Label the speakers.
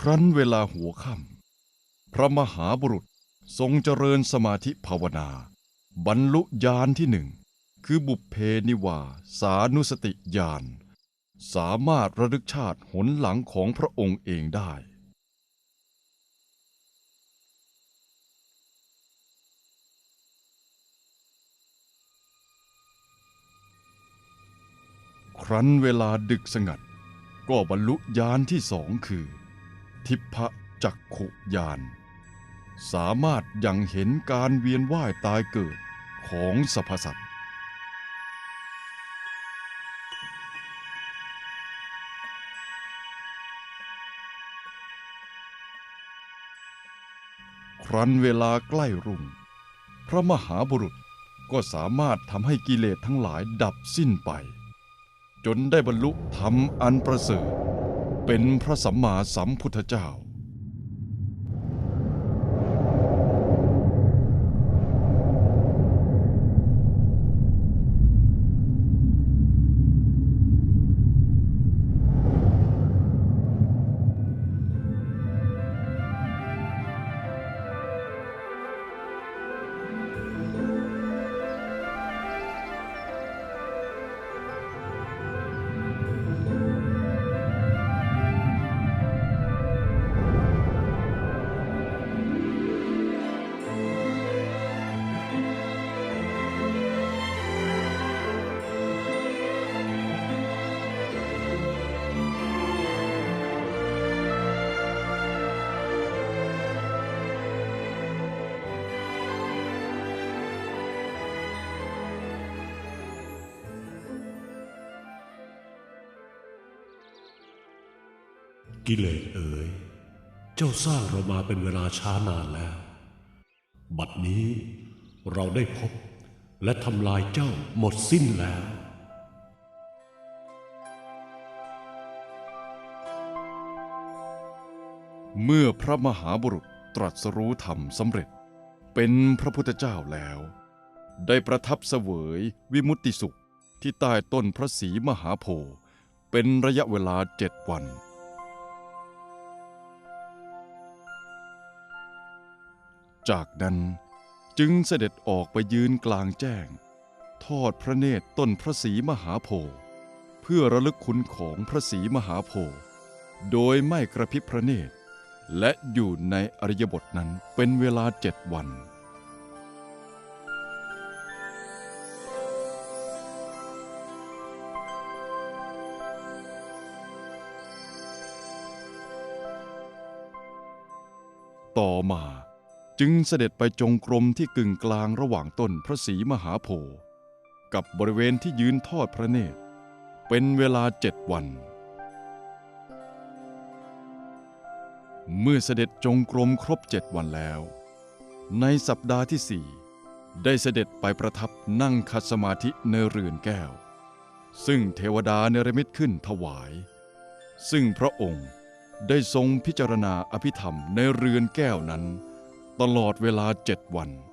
Speaker 1: ครั้นเวลาหัวค่ำพระมหาบุรุษทรงเจริญสมาธิภาวนา บรรลุญาณที่หนึ่ง คือบุพเพนิวาสานุสติญาณสามารถระลึกชาติหนหลังของพระองค์เองได้ ครั้นเวลาดึกสงัด ก็บรรลุญาณที่สองคือ ทิพะจักขุญาณสามารถยังเห็นการเวียนว่ายตายเกิดของสรรพสัตว์ครั้นเวลาใกล้รุ่ง พระมหาบุรุษก็สามารถทำให้กิเลสทั้งหลายดับสิ้นไป จนได้บรรลุธรรมอันประเสริฐ เป็นพระสัมมาสัมพุทธเจ้า
Speaker 2: กิเลสเอ๋ย เจ้าสร้างเรามาเป็นเวลาช้านานแล้ว บัดนี้เราได้พบและทำลายเจ้าหมดสิ้นแล้ว
Speaker 1: เมื่อพระมหาบุรุษตรัสรู้ธรรมสำเร็จ เป็นพระพุทธเจ้าแล้ว ได้ประทับเสวยวิมุตติสุขที่ใต้ต้นพระศรีมหาโพธิ์เป็นระยะเวลาเจ็ดวัน จากนั้นจึงเสด็จออกไปยืนกลางแจ้ง ทอดพระเนตรต้นพระศรีมหาโพธิ์เพื่อระลึกคุณของพระศรีมหาโพธิ์โดยไม่กระพริบพระเนตร และอยู่ในอริยบทนั้นเป็นเวลาเจ็ดวันต่อมา จึงเสด็จไปจงกรมที่กึ่งกลางระหว่างต้นพระศรีมหาโพธิ์กับบริเวณที่ยืนทอดพระเนตร เป็นเวลาเจ็ดวัน เมื่อเสด็จจงกรมครบเจ็ดวันแล้ว ในสัปดาห์ที่สี่ได้เสด็จไปประทับนั่งคัดสมาธิในเรือนแก้ว ซึ่งเทวดาเนรมิตขึ้นถวาย ซึ่งพระองค์ได้ทรงพิจารณาอภิธรรมในเรือนแก้วนั้น ตลอดเวลาเจ็ดวัน